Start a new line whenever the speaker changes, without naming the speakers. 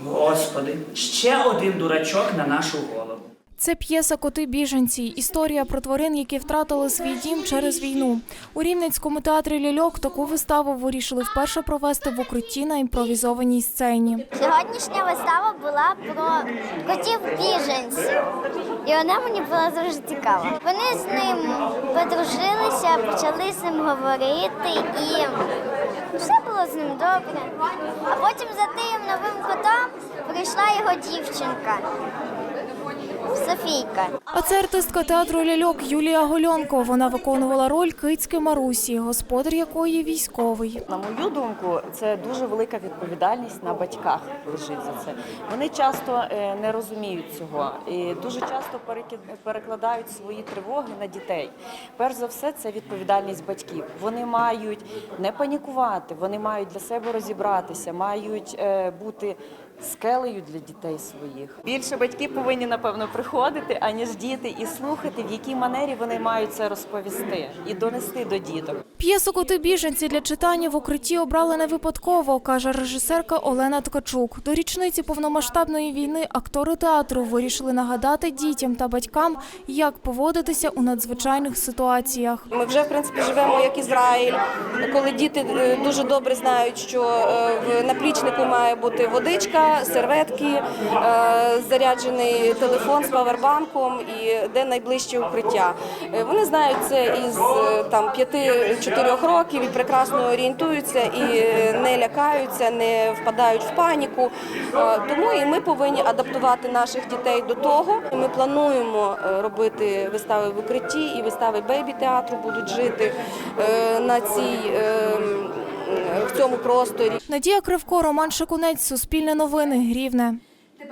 Господи, ще один дурачок на нашу голову.
Це п'єса Коти біженці. Історія про тварин, які втратили свій дім через війну. У Рівненському театрі ляльок таку виставу вирішили вперше провести в укритті на імпровізованій сцені.
Сьогоднішня вистава була про котів біженців, і вона мені була дуже цікава. Вони з ним подружилися, почали з ним говорити, і все було з ним добре. А потім за тим новим котом прийшла його дівчинка Софійка.
А це артистка театру ляльок Юлія Гольонко. Вона виконувала роль кицьки Марусі, господар якої військовий.
На мою думку, це дуже велика відповідальність на батьках лежить за це. Вони часто е, не розуміють цього і дуже часто перекладають свої тривоги на дітей. Перш за все, це відповідальність батьків. Вони мають не панікувати, вони мають для себе розібратися, мають е, бути. Скелею для дітей своїх більше батьки повинні напевно приходити, аніж діти, і слухати, в якій манері вони мають це розповісти і донести до діток.
П'єсу Коти біженці для читання в укритті обрали не випадково, каже режисерка Олена Ткачук. До річниці повномасштабної війни актори театру вирішили нагадати дітям та батькам, як поводитися у надзвичайних ситуаціях.
Ми вже в принципі живемо як Ізраїль, коли діти е, дуже добре знають, що е, в наплічнику має бути водичка, серветки, е, заряджений телефон з павербанком і де найближче укриття. Е, Вони знають це із е, там 5-4 років і прекрасно орієнтуються і не лякаються, не впадають в паніку. Тому і ми повинні адаптувати наших дітей до того. Ми плануємо робити вистави в укритті і вистави бейбі театру будуть жити на цій е, м, в цьому просторі.
Надія Кривко, Роман Шикунець, Суспільне новини, Рівне.